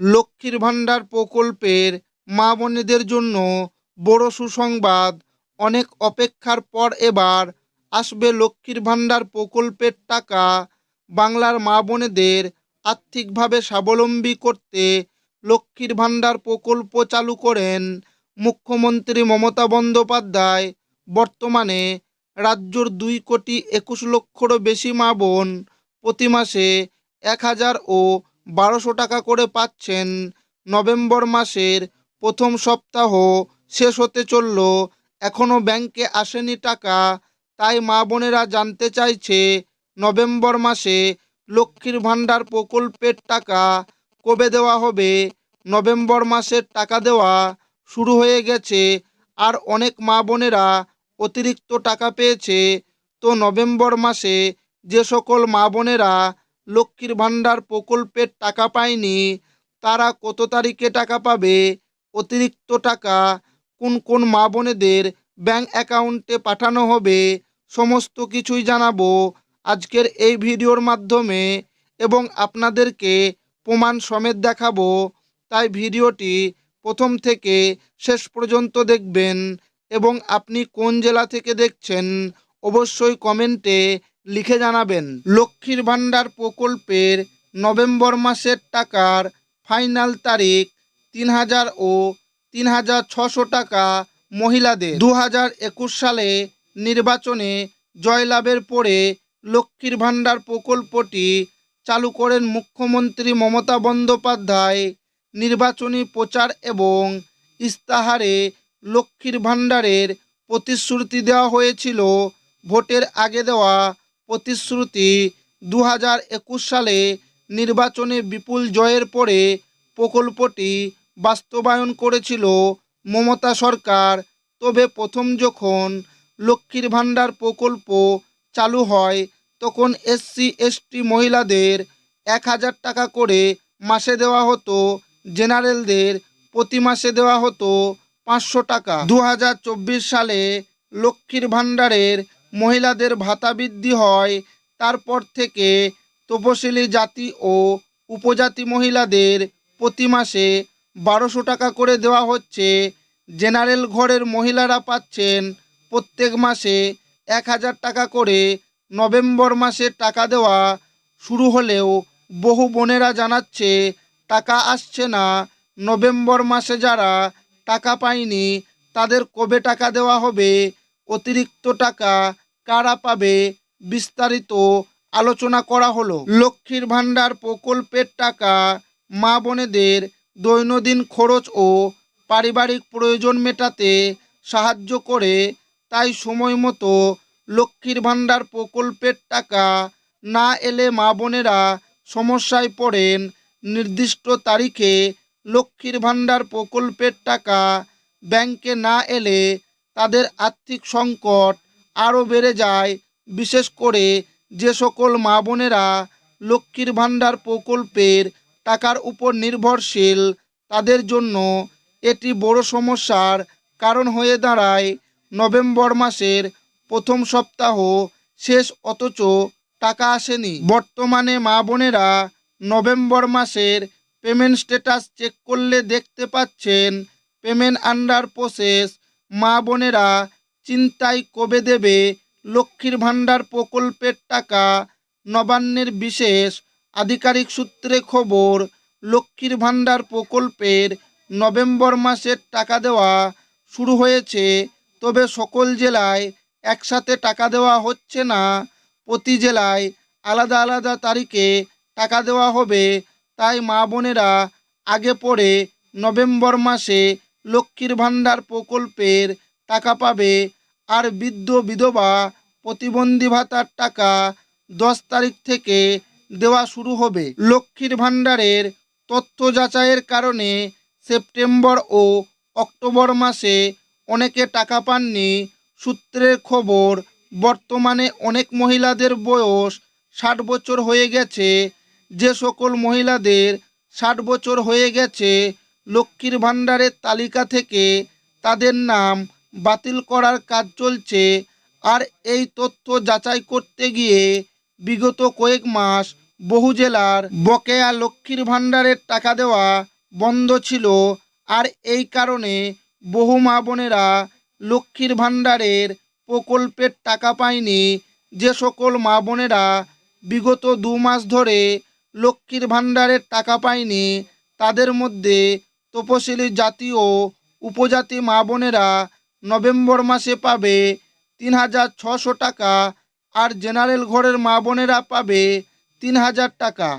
লক্ষ্মীর ভাণ্ডার প্রকল্পের মা বোনেদের জন্য বড় সুসংবাদ। অনেক অপেক্ষার পর এবার আসবে লক্ষ্মীর ভাণ্ডার প্রকল্পের টাকা। বাংলার মা বোনেদের আর্থিকভাবে স্বাবলম্বী করতে লক্ষ্মীর ভাণ্ডার প্রকল্প চালু করেন মুখ্যমন্ত্রী মমতা বন্দ্যোপাধ্যায়। বর্তমানে রাজ্যর দুই কোটি একুশ লক্ষরও বেশি মা বোন প্রতি মাসে এক হাজার ও বারোশো টাকা করে পাচ্ছেন। নভেম্বর মাসের প্রথম সপ্তাহ শেষ হতে চলল। এখনও ব্যাংকে আসেনি টাকা। তাই মা বোনেরা জানতে চাইছে, নভেম্বর মাসে লক্ষ্মীর ভাণ্ডার প্রকল্পের টাকা কবে দেওয়া হবে? নভেম্বর মাসের টাকা দেওয়া শুরু হয়ে গেছে আর অনেক মা বোনেরা অতিরিক্ত টাকা পেয়েছে। তো নভেম্বর মাসে যে সকল মা বোনেরা লক্ষ্মীর ভাণ্ডার প্রকল্পের টাকা পায়নি, তারা কত তারিখে টাকা পাবে? অতিরিক্ত টাকা কোন কোন মা বোনেদের ব্যাঙ্ক অ্যাকাউন্টে পাঠানো হবে? সমস্ত কিছুই জানাব আজকের এই ভিডিওর মাধ্যমে এবং আপনাদেরকে প্রমাণ সমেত দেখাবো। তাই ভিডিওটি প্রথম থেকে শেষ পর্যন্ত দেখবেন এবং আপনি কোন জেলা থেকে দেখছেন অবশ্যই কমেন্টে লিখে জানাবেন, লক্ষ্মীর ভাণ্ডার প্রকল্পের নভেম্বর মাসের টাকার ফাইনাল তারিখ তিন হাজার ও তিন হাজার ছশো টাকা মহিলাদের। দু হাজার একুশ সালে নির্বাচনে জয়লাভের পরে লক্ষ্মীর ভাণ্ডার প্রকল্পটি চালু করেন মুখ্যমন্ত্রী মমতা বন্দ্যোপাধ্যায়। নির্বাচনী প্রচার এবং ইস্তাহারে লক্ষ্মীর ভাণ্ডারের প্রতিশ্রুতি দেওয়া হয়েছিল, ভোটের আগে দেওয়া প্রতিশ্রুতি দু হাজার একুশ সালে নির্বাচনে বিপুল জয়ের পরে প্রকল্পটি বাস্তবায়ন করেছিল মমতা সরকার। তবে প্রথম যখন লক্ষ্মীর ভাণ্ডার প্রকল্প চালু হয়, তখন এসসি, এসটি মহিলাদের এক হাজার টাকা করে মাসে দেওয়া হতো, জেনারেলদের প্রতি মাসে দেওয়া হতো পাঁচশো টাকা। দু হাজার চব্বিশ সালে লক্ষ্মীর ভাণ্ডারের মহিলাদের ভাতা বৃদ্ধি হয়, তারপর থেকে তপশিলি জাতি ও উপজাতি মহিলাদের প্রতি মাসে বারোশো টাকা করে দেওয়া হচ্ছে। জেনারেল ঘরের মহিলারা পাচ্ছেন প্রত্যেক মাসে এক হাজার টাকা করে। নভেম্বর মাসে টাকা দেওয়া শুরু হলেও বহু বোনেরা জানাচ্ছে, টাকা আসছে না। নভেম্বর মাসে যারা টাকা পায়নি, তাদের কবে টাকা দেওয়া হবে? অতিরিক্ত টাকা কারা পাবে বিস্তারিত আলোচনা করা হলো। লক্ষ্মীর ভাণ্ডার প্রকল্পের টাকা মা বোনেদের দৈনন্দিন খরচ ও পারিবারিক প্রয়োজন মেটাতে সাহায্য করে, তাই সময় মতো লক্ষ্মীর ভাণ্ডার প্রকল্পের টাকা না এলে মা বোনেরা সমস্যায় পড়েন। নির্দিষ্ট তারিখে লক্ষ্মীর ভাণ্ডার প্রকল্পের টাকা ব্যাংকে না এলে তাদের আর্থিক সংকট আরও বেড়ে যায়, বিশেষ করে যে সকল মা বোনেরা লক্ষ্মীর ভাণ্ডার প্রকল্পের টাকার উপর নির্ভরশীল, তাদের জন্য এটি বড় সমস্যার কারণ হয়ে দাঁড়ায়। নভেম্বর মাসের প্রথম সপ্তাহ শেষ, অথচ টাকা আসেনি। বর্তমানে মা বোনেরা নভেম্বর মাসের পেমেন্ট স্ট্যাটাস চেক করলে দেখতে পাচ্ছেন, পেমেন্ট আন্ডার প্রসেস মা বোনেরা চিন্তায় কবে দেবে লক্ষ্মীর ভাণ্ডার প্রকল্পের টাকা? নবান্নের বিশেষ আধিকারিক সূত্রে খবর, লক্ষ্মীর ভাণ্ডার প্রকল্পের নভেম্বর মাসের টাকা দেওয়া শুরু হয়েছে। তবে সকল জেলায় একসাথে টাকা দেওয়া হচ্ছে না। প্রতি জেলায় আলাদা আলাদা তারিখে টাকা দেওয়া হবে। তাই মা বোনেরা আগে পরে নভেম্বর মাসে লক্ষ্মীর ভাণ্ডার প্রকল্পের টাকা পাবে আর বৃদ্ধ বিধবা প্রতিবন্ধী ভাতার টাকা দশ তারিখ থেকে দেওয়া শুরু হবে। লক্ষ্মীর ভাণ্ডারের তথ্য যাচাইয়ের কারণে সেপ্টেম্বর ও অক্টোবর মাসে অনেকে টাকা পাননি। সূত্রের খবর, বর্তমানে অনেক মহিলাদের বয়স ষাট বছর হয়ে গেছে। যে সকল মহিলাদের ষাট বছর হয়ে গেছে লক্ষ্মীর ভাণ্ডারের তালিকা থেকে তাদের নাম বাতিল করার কাজ চলছে আর এই তথ্য যাচাই করতে গিয়ে বিগত কয়েক মাস বহু জেলার বকেয়া লক্ষ্মীর ভাণ্ডারের টাকা দেওয়া বন্ধ ছিল আর এই কারণে বহু মা বোনেরা লক্ষ্মীর ভাণ্ডারের প্রকল্পের টাকা পায়নি। যে সকল মা বোনেরা বিগত দু মাস ধরে লক্ষ্মীর ভাণ্ডারের টাকা পায়নি, তাদের মধ্যে তপশিলি জাতি ও উপজাতি মা বোনেরা নভেম্বর মাসে পাবে তিন হাজার ছশো টাকা আর জেনারেল ঘরের মা বোনেরা পাবে তিন হাজার টাকা।